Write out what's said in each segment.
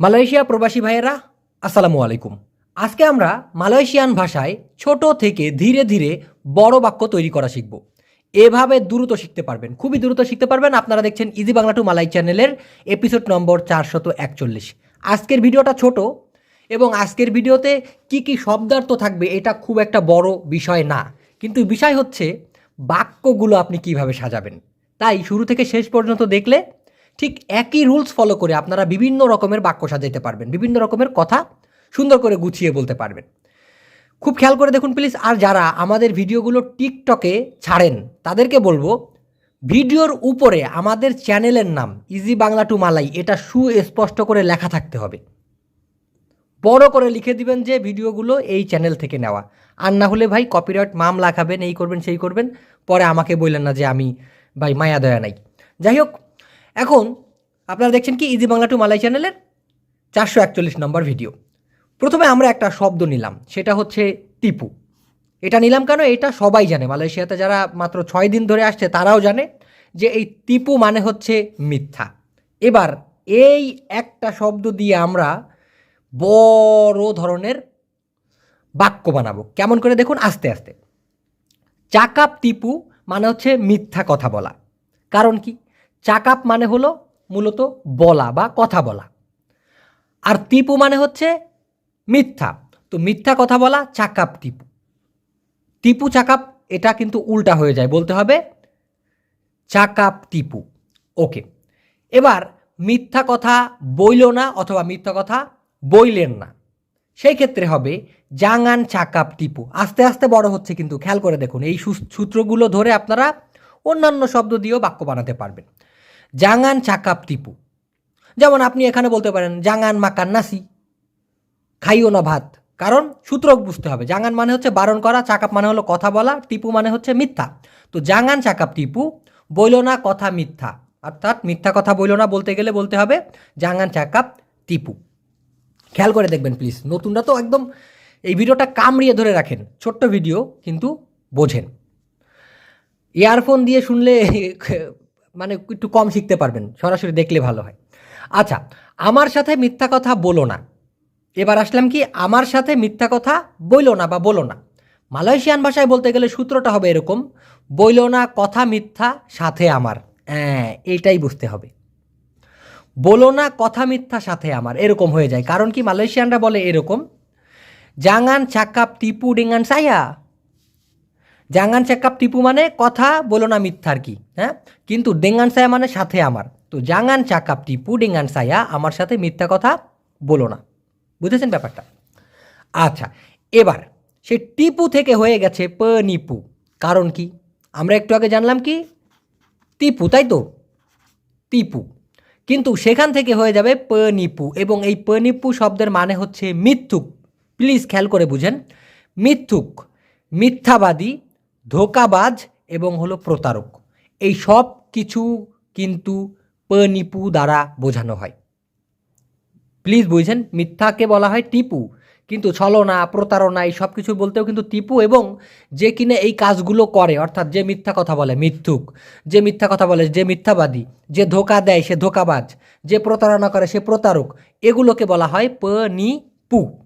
Malaysia প্রবাসী ভাইয়েরা, আসসালামু আলাইকুম। আজকে আমরা মালয়েশিয়ান ভাষায় ছোট থেকে ধীরে ধীরে বড় বাক্য তৈরি করা শিখব। এভাবে দ্রুত শিখতে পারবেন। খুবই দ্রুত শিখতে পারবেন। আপনারা দেখছেন ইজি বাংলা টু মালাই চ্যানেলের এপিসোড নম্বর চারশত একচল্লিশ। আজকের ভিডিওটা ছোট এবং আজকের ভিডিওতে কি কি শব্দার্থ থাকবে এটা খুব একটা বড় বিষয় না। কিন্তু বিষয় হচ্ছে বাক্যগুলো আপনি কীভাবে সাজাবেন। তাই শুরু থেকে শেষ পর্যন্ত দেখলে ঠিক একই রুলস ফলো করে আপনারা বিভিন্ন রকমের বাক্য সাজাইতে পারবেন, বিভিন্ন রকমের কথা সুন্দর করে গুছিয়ে বলতে পারবেন। খুব খেয়াল করে দেখুন প্লিজ আর যারা আমাদের ভিডিওগুলো টিকটকে ছাড়েন, তাদেরকে বলব, ভিডিওর উপরে আমাদের চ্যানেলের নাম ইজি বাংলা টু মালাই এটা সুস্পষ্ট করে লেখা থাকতে হবে। বড় করে লিখে দিবেন যে ভিডিওগুলো এই চ্যানেল থেকে নেওয়া। আর না হলে ভাই কপিরাইট মামলা খাবেন এই করবেন, সেই করবেন, পরে আমাকে বললেন না যে আমি ভাই মায়া দয়া নাই। যাই হোক এখন আপনারা দেখছেন কি ইজি বাংলা টু মালাই চ্যানেলের চারশো একচল্লিশ নম্বর ভিডিও প্রথমে আমরা একটা শব্দ নিলাম, সেটা হচ্ছে টিপু। এটা নিলাম কেন? এটা সবাই জানে। মালয়েশিয়াতে যারা মাত্র ছয় দিন ধরে আসছে, তারাও জানে যে এই টিপু মানে হচ্ছে মিথ্যা। এবার এই একটা শব্দ দিয়ে আমরা বড় ধরনের বাক্য বানাবো। কেমন করে দেখুন? আস্তে আস্তে। চাকাপ টিপু মানে হচ্ছে মিথ্যা কথা বলা। কারণ কি? চাকাপ মানে হলো মূলত বলা বা কথা বলা। আর টিপু মানে হচ্ছে মিথ্যা। তো মিথ্যা কথা বলা, চাকাপ টিপু। টিপু, চাকাপ, এটা কিন্তু উল্টা হয়ে যায়, বলতে হবে চাকাপ টিপু। ওকে এবার মিথ্যা কথা বইল না অথবা মিথ্যা কথা বইলেন না, সেই ক্ষেত্রে হবে জাঙান চাকাপ টিপু। আস্তে আস্তে বড় হচ্ছে কিন্তু, খেয়াল করে দেখুন, এই সূত্রগুলো ধরে আপনারা অন্যান্য শব্দ দিয়েও বাক্য বানাতে পারবেন। জাঙান চাকাপ টিপু। যেমন আপনি এখানে বলতে পারেন, জাঙান মাকান নাসি খাইও না ভাত। কারণ সূত্র বুঝতে হবে। জাঙান মানে হচ্ছে বারণ করা, চাকাপ মানে হলো কথা বলা, টিপু মানে হচ্ছে মিথ্যা। তো জাঙান চাকাপ টিপু, বইল না কথা মিথ্যা। অর্থাৎ মিথ্যা কথা বইল না বলতে গেলে বলতে হবে জাঙান চাকাপ টিপু। খেয়াল করে দেখবেন প্লিজ নতুনরা তো একদম এই ভিডিওটা কামড়িয়ে ধরে রাখেন, ছোট্ট ভিডিও কিন্তু বোঝেন। ইয়ারফোন দিয়ে শুনলে মানে একটু কম শিখতে পারবেন, সরাসরি দেখলে ভালো হয়। আচ্ছা আমার সাথে মিথ্যা কথা বলো না। এবার আসলাম কি, আমার সাথে মিথ্যা কথা বইলো না বা বলো না। মালয়েশিয়ান ভাষায় বলতে গেলে সূত্রটা হবে এরকম, বইলো না কথা মিথ্যা সাথে আমার। হ্যাঁ এইটাই বুঝতে হবে। বলো না কথা মিথ্যা সাথে আমার, এরকম হয়ে যায়। কারণ কি, মালয়েশিয়ানরা বলে এরকম, জাঙান চাকাপ টিপু ডিঙ্গান সাইয়া। জাঙ্গান চেকআপ টিপু মানে কথা বলো না মিথ্যা আর কি হ্যাঁ? কিন্তু ডেঙ্গান সায়া মানে সাথে আমার। তো জাঙ্গান চাকাপ টিপু, ডেঙ্গান সায়া আমার সাথে মিথ্যা কথা বলো না। বুঝেছেন ব্যাপারটা? আচ্ছা এবার সে টিপু থেকে হয়ে গেছে প নিপু কারণ কি? আমরা একটু আগে জানলাম কি? টিপু, তাই তো? টিপু। কিন্তু সেখান থেকে হয়ে যাবে প নিপু এবং এই প নিপু শব্দের মানে হচ্ছে মিথ্যুক। প্লিজ খেয়াল করে বুঝেন। মিথ্যুক, মিথ্যাবাদী ধোকাবাজ এবং হলো প্রতারক। এই সব কিছু কিন্তু প নিপু দ্বারা বোঝানো হয়। প্লিজ বুঝছেন? মিথ্যাকে বলা হয় টিপু। কিন্তু ছলনা, প্রতারণা, এই সব কিছু বলতেও কিন্তু টিপু এবং যে কিনা এই কাজগুলো করে, অর্থাৎ যে মিথ্যা কথা বলে, মিথ্যুক, যে মিথ্যা কথা বলে, যে মিথ্যাবাদী, যে ধোকা দেয়, সে ধোকাবাজ, যে প্রতারণা করে, সে প্রতারক, এগুলোকে বলা হয় প নি পু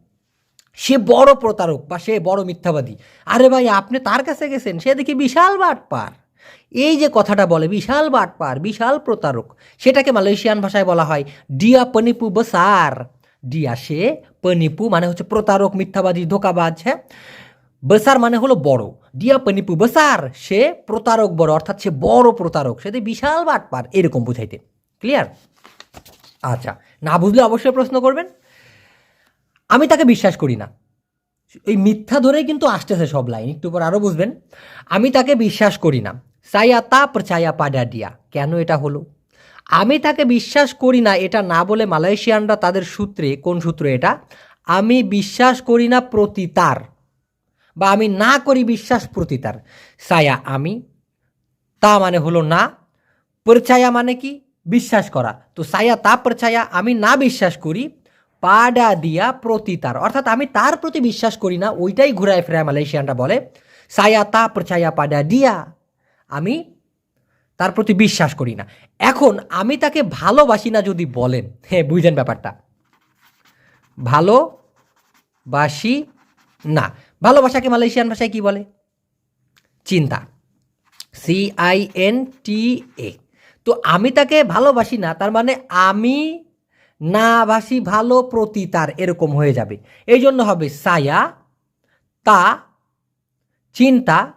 সে বড় প্রতারক বা সে বড় মিথ্যাবাদী। আরে ভাই, আপনি তার কাছে গেছেন, সে দেখি বিশাল বাটপার। এই যে কথাটা বলে, বিশাল বাটপার, বিশাল প্রতারক, সেটাকে মালয়েশিয়ান ভাষায় বলা হয় ডিয়া পনিপু বসার। ডিয়া সে পনিপু মানে হচ্ছে প্রতারক, মিথ্যাবাদী, ধোকাবাজ হ্যাঁ? বসার মানে হলো বড়। ডিয়া পনিপু বসার সে প্রতারক বড়, অর্থাৎ সে বড় প্রতারক, সে বিশাল বাটপার, এরকম বুঝাইতে। ক্লিয়ার? আচ্ছা না বুঝলে অবশ্যই প্রশ্ন করবেন। আমি তাকে বিশ্বাস করি না। এই মিথ্যা ধরেই কিন্তু আসতেছে সব লাইন। একটু পর আরও বুঝবেন। আমি তাকে বিশ্বাস করি না। সাইয়া তা প্রচায়া পাডা দিয়া। কেন এটা হলো? আমি তাকে বিশ্বাস করি না এটা না বলে মালয়েশিয়ানরা তাদের সূত্রে, কোন সূত্র এটা? আমি বিশ্বাস করি না প্রতি তার। বা আমি না করি বিশ্বাস প্রতি তার। সায়া আমি। তা মানে হলো না। প্রচায়া মানে কি? বিশ্বাস করা। তো সায়া তা প্রচায়া আমি না বিশ্বাস করি পাডা দিয়া প্রতি তার। অর্থাৎ আমি তার প্রতি বিশ্বাস করি না, ওইটাই ঘুরায় ফেরায় মালয়েশিয়ানরা বলে সায়া তা প্রচায়া পাডা দিয়া। আমি তার প্রতি বিশ্বাস করি না। এখন আমি তাকে ভালোবাসি না যদি বলেন হ্যাঁ বুঝলেন ব্যাপারটা। ভালো বাসি না। ভালোবাসাকে মালয়েশিয়ান ভাষায় কি বলে? চিন্তা। C I N T A তো আমি তাকে ভালোবাসি না, তার মানে আমি না বাসি ভালো প্রতি তার এরকম হয়ে যাবে। এই জন্য হবে সায়া, তা, চিন্তা,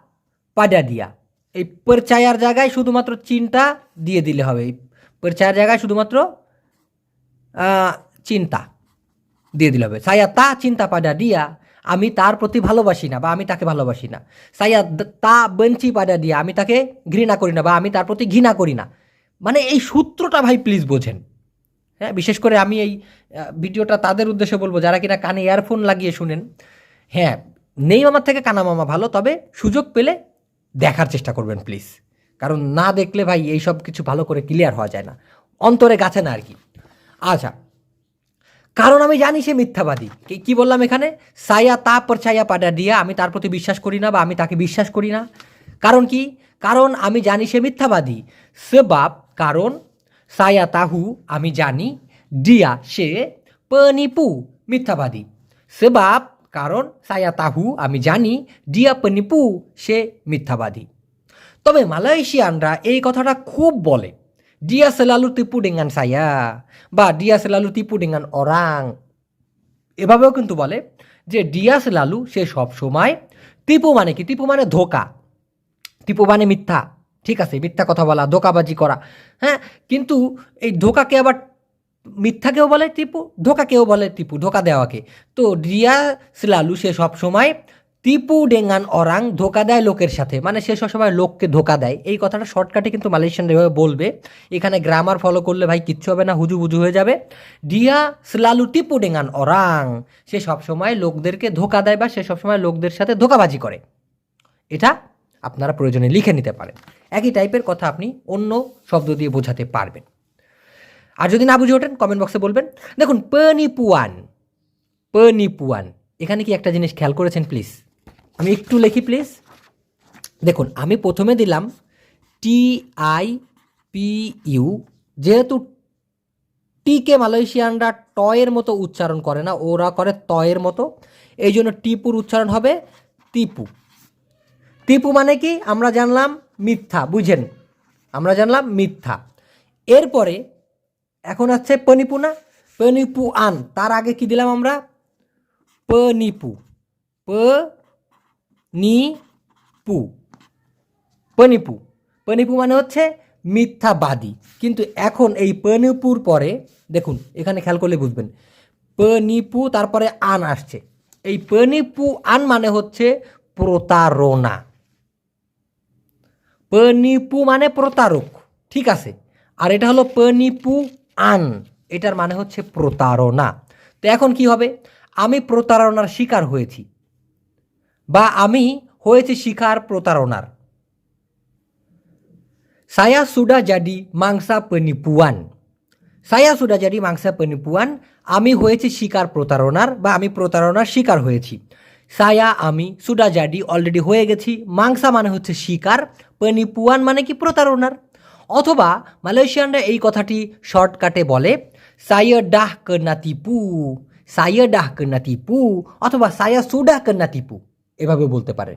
পাডা দিয়া। এই পরচায়ার জায়গায় শুধুমাত্র চিন্তা দিয়ে দিলে হবে। এই পরচায়ার জায়গায় শুধুমাত্র চিন্তা দিয়ে দিলে হবে। সায়া, তা, চিন্তা, পাডা দিয়া আমি তার প্রতি ভালোবাসি না বা আমি তাকে ভালোবাসি না। সায়া, তা, বেঞ্চি, পাডা দিয়া আমি তাকে ঘৃণা করি না বা আমি তার প্রতি ঘৃণা করি না। মানে এই সূত্রটা ভাই প্লিজ বোঝেন। হ্যাঁ বিশেষ করে আমি এই ভিডিওটা তাদের উদ্দেশ্যে বলব, যারা কিনা কানে ইয়ারফোন লাগিয়ে শুনেন হ্যাঁ নেই মামার থেকে কানা মামা ভালো, তবে সুযোগ পেলে দেখার চেষ্টা করবেন প্লিজ কারণ না দেখলে ভাই এই সব কিছু ভালো করে ক্লিয়ার হওয়া যায় না। অন্তরে গাছে না আর কি। আচ্ছা কারণ আমি জানি সে মিথ্যাবাদী। কি- বললাম এখানে? সায়া তা পর ছায়া পাডা দিয়া আমি তার প্রতি বিশ্বাস করি না বা আমি তাকে বিশ্বাস করি না। কারণ কি? কারণ আমি জানি সে মিথ্যাবাদী। সে বাপ কারণ সায়া তাহু আমি জানি। ডিয়া সে পনিপু, মিথ্যাবাদী। সেবাব, কারণ সায়া তাহু আমি জানি। ডিয়া পনিপু, সে মিথ্যাবাদী। তবে মালয়েশিয়ানরা এই কথাটা খুব বলে। dia selalu tipu dengan saya বা dia selalu tipu dengan orang এভাবেও কিন্তু বলে যে ডিয়া সেলালু সে সব সময় টিপু মানে কি? টিপু মানে ধোকা। টিপু মানে মিথ্যা। ঠিক আছে, মিথ্যা কথা বলা, ধোকাবাজি করা হ্যাঁ? কিন্তু এই ধোকাকে আবার মিথ্যাকেও বলে টিপু, ধোকাকেও বলে টিপু, ধোকা দেওয়াকে। তো রিয়া, সেলালু, সে সব সময় টিপু, ডেঙ্গান অরাং ধোকা দেয় লোকের সাথে। মানে সে সবসময় লোককে ধোকা দেয়। এই কথাটা শর্টকাটে কিন্তু মালয়েশিয়ান এভাবে বলবে। এখানে গ্রামার ফলো করলে ভাই কিচ্ছু হবে না, হুজু বুজু হয়ে যাবে। ডিয়া স্লালু, টিপু, ডেঙ্গান অরাং সে সবসময় লোকদেরকে ধোকা দেয় বা সে সবসময় লোকদের সাথে ধোকাবাজি করে। এটা আপনারা প্রয়োজনে লিখে নিতে পারেন। একই টাইপের কথা আপনি অন্য শব্দ দিয়ে বোঝাতে পারবেন। আর যদি না বুঝে ওঠেন কমেন্ট বক্সে বলবেন। দেখুন পনিপুয়ান পনিপুয়ান এখানে কি একটা জিনিস খেয়াল করেছেন প্লিজ আমি একটু লিখি প্লিজ দেখুন, আমি প্রথমে দিলাম টি আই পি ইউ যেহেতু টিকে মালয়েশিয়ানরা টয়ের মতো উচ্চারণ করে না, ওরা করে তয়ের মতো। এই জন্য টিপুর উচ্চারণ হবে তিপু তিপু মানে কি? আমরা জানলাম মিথ্যা, বুঝেন। আমরা জানলাম মিথ্যা। এরপরে এখন আছে পনিপু না? পনিপু আন। তার আগে কি দিলাম আমরা? পনিপু। প পু পনিপু। পনিপু মানে হচ্ছে মিথ্যাবাদী। কিন্তু এখন এই পনিপুর পরে, দেখুন, এখানে খেয়াল করলে বুঝবেন। পনিপু, তারপরে আন আসছে। এই পনিপু আন মানে হচ্ছে প্রতারণা। পনিপু মানে প্রতারক, ঠিক আছে? আর এটা হলো পনিপু আন এটার মানে হচ্ছে প্রতারণা। তো এখন কি হবে? আমি প্রতারণার শিকার হয়েছি, বা আমি হয়েছি শিকার প্রতারণার। সায়া সুডা jadi মাংসা penipuan. সায়া সুডা জাডি মাংসা penipuan. আমি হয়েছি শিকার প্রতারণার, বা আমি প্রতারণার শিকার হয়েছি। সায়া, আমি, সুডা জাডি অলরেডি হয়ে গেছি। মাংসা মানে হচ্ছে শিকার পনিপুয়ান মানে কি প্রতারণার? অথবা মালয়েশিয়ানরা এই কথাটি শর্টকাটে বলে সায়া ডাহ কন্যাতিপু তিপু সায়া ডাহ কন্যাতিপু অথবা সায়া সুডাহ কন্যাতিপু এভাবে বলতে পারে।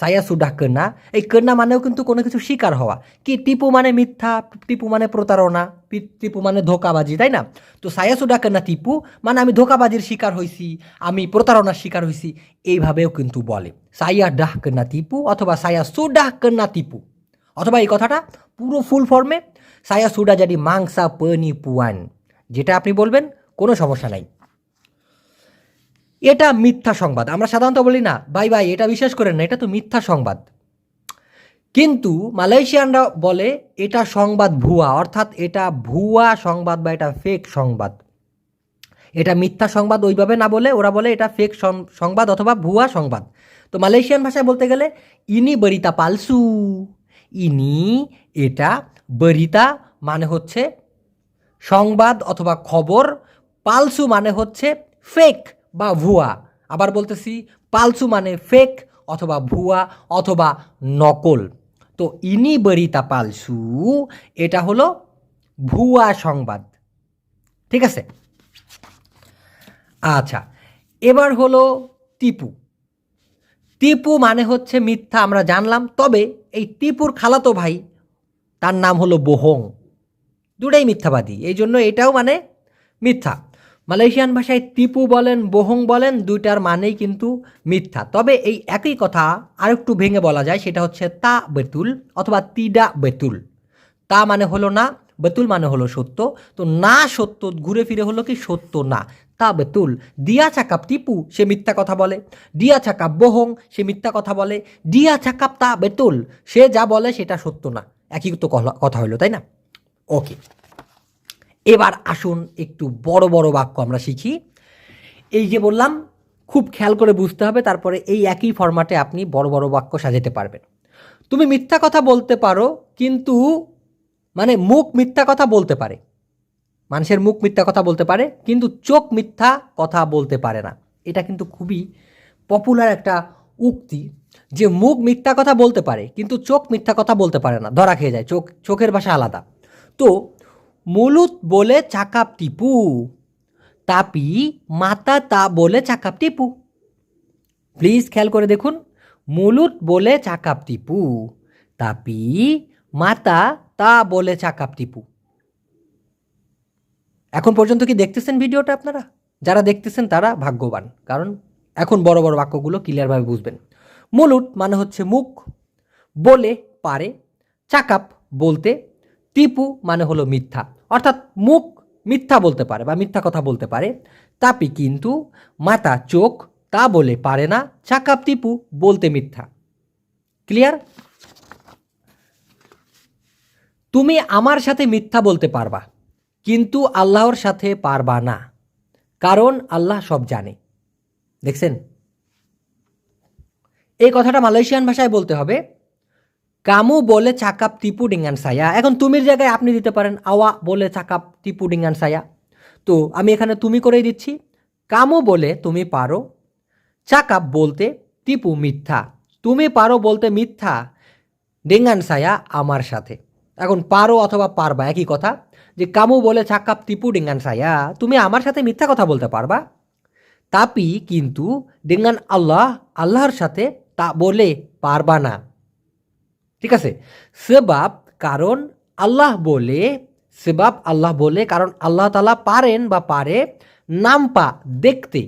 সায়া সুডা কন্যা এই কন্যা মানেও কিন্তু কোনো কিছু শিকার হওয়া। কি টিপু মানে মিথ্যা, টিপু মানে প্রতারণা টিপু মানে ধোকাবাজি, তাই না? তো সায়া সুডা কন্যা টিপু মানে আমি ধোকাবাজির শিকার হয়েছি আমি প্রতারণার শিকার হয়েছি এইভাবেও কিন্তু বলে। সাইয়া ডাহ কন্যা টিপু অথবা সায়া সুডাহ কন্যা টিপু। অথবা এই কথাটা পুরো ফুল ফর্মে, সায়া সুডা জাডি মাংসা পনি পুয়ান, যেটা আপনি বলবেন, কোনো সমস্যা নাই। এটা মিথ্যা সংবাদ। আমরা সাধারণত বলি, না, ভাই ভাই, এটা বিশ্বাস করেন না, এটা তো মিথ্যা সংবাদ। কিন্তু মালয়েশিয়ানরা বলে, এটা সংবাদ ভুয়া। অর্থাৎ এটা ভুয়া সংবাদ বা এটা ফেক সংবাদ। এটা মিথ্যা সংবাদ ওইভাবে না বলে ওরা বলে এটা ফেক সংবাদ অথবা ভুয়া সংবাদ। তো মালয়েশিয়ান ভাষায় বলতে গেলে, ইনি বরিতা পালসু। ইনি এটা বরিতা মানে হচ্ছে সংবাদ অথবা খবর, পালসু মানে হচ্ছে ফেক বা ভুয়া। আবার বলতেছি, পালসু মানে ফেক অথবা ভুয়া অথবা নকল। তো ইনি বরিতা পালসু, এটা হলো ভুয়া সংবাদ। ঠিক আছে? আচ্ছা এবার হলো টিপু। টিপু মানে হচ্ছে মিথ্যা, আমরা জানলাম। তবে এই টিপুর খালাতো ভাই, তার নাম হলো বোহং। দুটাই মিথ্যাবাদী, এই জন্য এটাও মানে মিথ্যা। মালয়েশিয়ান ভাষায় টিপু বলেন, বোহং বলেন, দুইটার মানেই কিন্তু মিথ্যা। তবে এই একই কথা আরেকটু ভেঙে বলা যায়, সেটা হচ্ছে তা বেতুল অথবা তিডা বেতুল। তা মানে হলো না, বেতুল মানে হলো সত্য। তো না সত্য, ঘুরে ফিরে হলো কি সত্য না? তা বেতুল। দিয়া চাকাপ টিপু, সে মিথ্যা কথা বলে। দিয়া চাকাপ বহং, সে মিথ্যা কথা বলে। দিয়া চাকাপ তা বেতুল, সে যা বলে সেটা সত্য না। একই তো কথা হলো, তাই না? ওকে। এবার আসুন একটু বড় বড় বাক্য আমরা শিখি। এই যে বললাম, খুব খেয়াল করে বুঝতে হবে, তারপরে এই একই ফরম্যাটে আপনি বড় বড় বাক্য সাজাতে পারবেন। তুমি মিথ্যা কথা বলতে পারো, কিন্তু মানে মুখ মিথ্যা কথা বলতে পারে। মানুষের মুখ মিথ্যা কথা বলতে পারে, কিন্তু চোখ মিথ্যা কথা বলতে পারে না। এটা কিন্তু খুবই পপুলার একটা উক্তি যে মুখ মিথ্যা কথা বলতে পারে, কিন্তু চোখ মিথ্যা কথা বলতে পারে না। ধরা খেয়ে যায়, চোখ, চোখের ভাষা আলাদা। তো মুলুত বলে চাকাপ টিপু, তাপি মাতা তা বলে চাকাপ টিপু। প্লিজ খেয়াল করে দেখুন, মুলুত বলে চাকাপ টিপু, তাপি মাতা তা বলে চাকাপ টিপু। এখন পর্যন্ত কি দেখতেছেন ভিডিওটা আপনারা? যারা দেখতেছেন তারা ভাগ্যবান, কারণ এখন বড় বড় বাক্যগুলো ক্লিয়ারভাবে বুঝবেন। মুলুট মানে হচ্ছে মুখ, বলে, পারে, চাকাপ বলতে টিপু মানে হলো মিথ্যা। অর্থাৎ মুখ মিথ্যা বলতে পারে বা মিথ্যা কথা বলতে পারে। তাপি কিন্তু মাতা চোখ তা বলে পারে না চাকাপ টিপু বলতে মিথ্যা। ক্লিয়ার? তুমি আমার সাথে মিথ্যা বলতে পারবা, কিন্তু আল্লাহর সাথে পারবা না, কারণ আল্লাহ সব জানে। দেখছেন? এই কথাটা মালয়েশিয়ান ভাষায় বলতে হবে কামু বলে চাকাপ টিপু ডিঙ্গান সায়া। এখন তুমির জায়গায় আপনি দিতে পারেন আওয়া বলে চাকাপ টিপু ডিঙ্গান সায়া। তো আমি এখানে তুমি করেই দিচ্ছি। কামু বলে তুমি পারো চাকাপ বলতে টিপু মিথ্যা। তুমি পারো বলতে মিথ্যা ডেঙ্গান সায়া আমার সাথে। এখন পারো অথবা পারবা, একই কথা। যে কামু বলে চাকাপ টিপু ডেঙ্গান সায়া, তুমি আমার সাথে মিথ্যা কথা বলতে পারবা। তাপি কিন্তু ডেঙ্গান আল্লাহ, আল্লাহর সাথে তা বলে পারবা না। ঠিক আছে? সেবাব কারণ আল্লাহ বলে, সেবাব আল্লাহ বলে কারণ আল্লাহ তালা পারেন বা পারে নামপা দেখতে।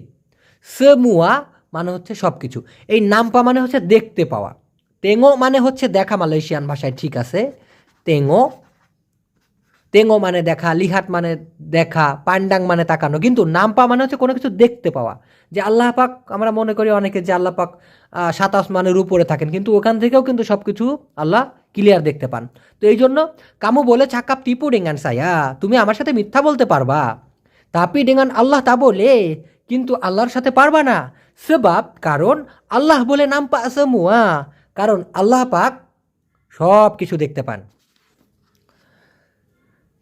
সেমুয়া মানে হচ্ছে সব কিছু এই নামপা মানে হচ্ছে দেখতে পাওয়া। তেঙো মানে হচ্ছে দেখা মালয়েশিয়ান ভাষায় ঠিক আছে? তেঙো তেঙো মানে দেখা লিহাত মানে দেখা পান্ডাং মানে তাকানো। কিন্তু নামপা মানে হচ্ছে কোনো কিছু দেখতে পাওয়া। যে আল্লাহ পাক আমরা মনে করি অনেকে যে আল্লাহ পাক আহ, সাত আসমানের উপরে থাকেন। কিন্তু ওখান থেকেও কিন্তু সব কিছু আল্লাহ ক্লিয়ার দেখতে পান। তো এই জন্য কামু বলে ছাকাপ টিপু ডেঙ্গান সায়া তুমি আমার সাথে মিথ্যা বলতে পারবা। তাপি ডেঙ্গান আল্লাহ তা বলে কিন্তু আল্লাহর সাথে পারবা না। সেবাব কারণ আল্লাহ বলে নাম পা সেমুয়া কারণ আল্লাহ পাক সব কিছু দেখতে পান।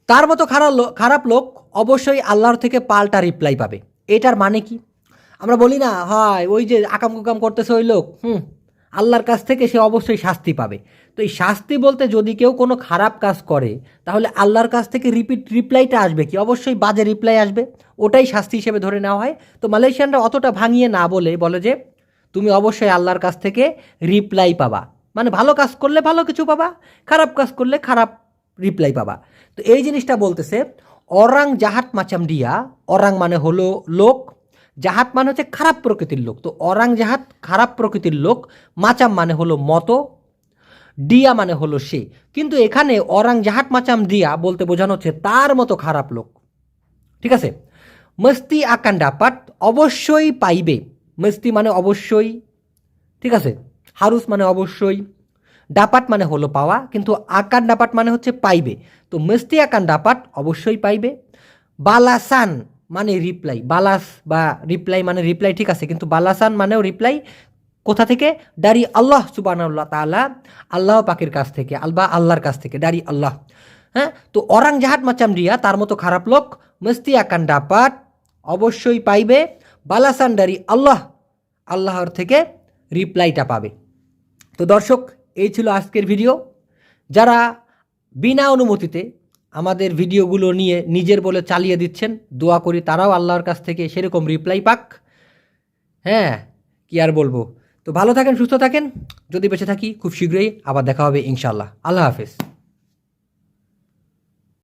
তার মতো খারাপ লোক খারাপ লোক অবশ্যই আল্লাহর থেকে পাল্টা রিপ্লাই পাবে। এটার মানে কি? আমরা বলি না, হয়, ওই যে আকাম কুকাম করতেছে ওই লোক। হুম, আল্লাহর কাছ থেকে সে অবশ্যই শাস্তি পাবে। তো এই শাস্তি বলতে যদি কেউ কোনো খারাপ কাজ করে, তাহলে আল্লাহর কাছ থেকে রিপিট রিপ্লাইটা আসবে কি? অবশ্যই বাজে রিপ্লাই আসবে। ওটাই শাস্তি হিসেবে ধরে নেওয়া হয়। তো মালয়েশিয়ানরা অতটা ভাঙিয়ে না বলে বলে যে, তুমি অবশ্যই আল্লাহর কাছ থেকে রিপ্লাই পাবা। মানে ভালো কাজ করলে ভালো কিছু পাবা, খারাপ কাজ করলে খারাপ রিপ্লাই পাবা। তো এই জিনিসটা বলতেছে, অরাং জাহাত মাচাম ডিয়া অরাং মানে হলো লোক জাহাত মানে হচ্ছে খারাপ প্রকৃতির লোক তো অরাং জাহাত খারাপ প্রকৃতির লোক মাচাম মানে হলো মতো ডিয়া মানে হলো সে কিন্তু এখানে অরাং জাহাত মাচাম দিয়া বলতে বোঝানো হচ্ছে তার মতো খারাপ লোক। ঠিক আছে? মস্তি আকান ডাপাট অবশ্যই পাইবে মস্তি মানে অবশ্যই ঠিক আছে? হারুস মানে অবশ্যই ডাপাট মানে হলো পাওয়া, কিন্তু আকান ডাপাট মানে হচ্ছে পাইবে। তো মিস্তি আকান ডাপাট অবশ্যই পাইবে। বালাসান মানে রিপ্লাই বালাস বা রিপ্লাই মানে রিপ্লাই ঠিক আছে, কিন্তু বালাসান মানেও রিপ্লাই কোথা থেকে? ডারি আল্লাহ সুবানাল্লাহ তালা আল্লাহ পাকের কাছ থেকে আলবা আল্লাহর কাছ থেকে, ডারি আল্লাহ। হ্যাঁ? তো অরাং জাহাট মাচাম রিয়া, তার মতো খারাপ লোক মিস্তি আকান ডাপাট অবশ্যই পাইবে। বালাসান ডারি আল্লাহ, আল্লাহর থেকে রিপ্লাইটা পাবে। তো দর্শক এই ছিল আজকের ভিডিও। যারা বিনা অনুমতিতে আমাদের ভিডিওগুলো নিয়ে নিজের বলে চালিয়ে দিচ্ছেন, দোয়া করি তারাও আল্লাহর কাছ থেকে সেরকম রিপ্লাই পাক। হ্যাঁ কি আর বলব? তো ভালো থাকেন, সুস্থ থাকেন। যদি বেঁচে থাকি, খুব শীঘ্রই আবার দেখা হবে ইনশাল্লাহ আল্লাহ হাফেজ।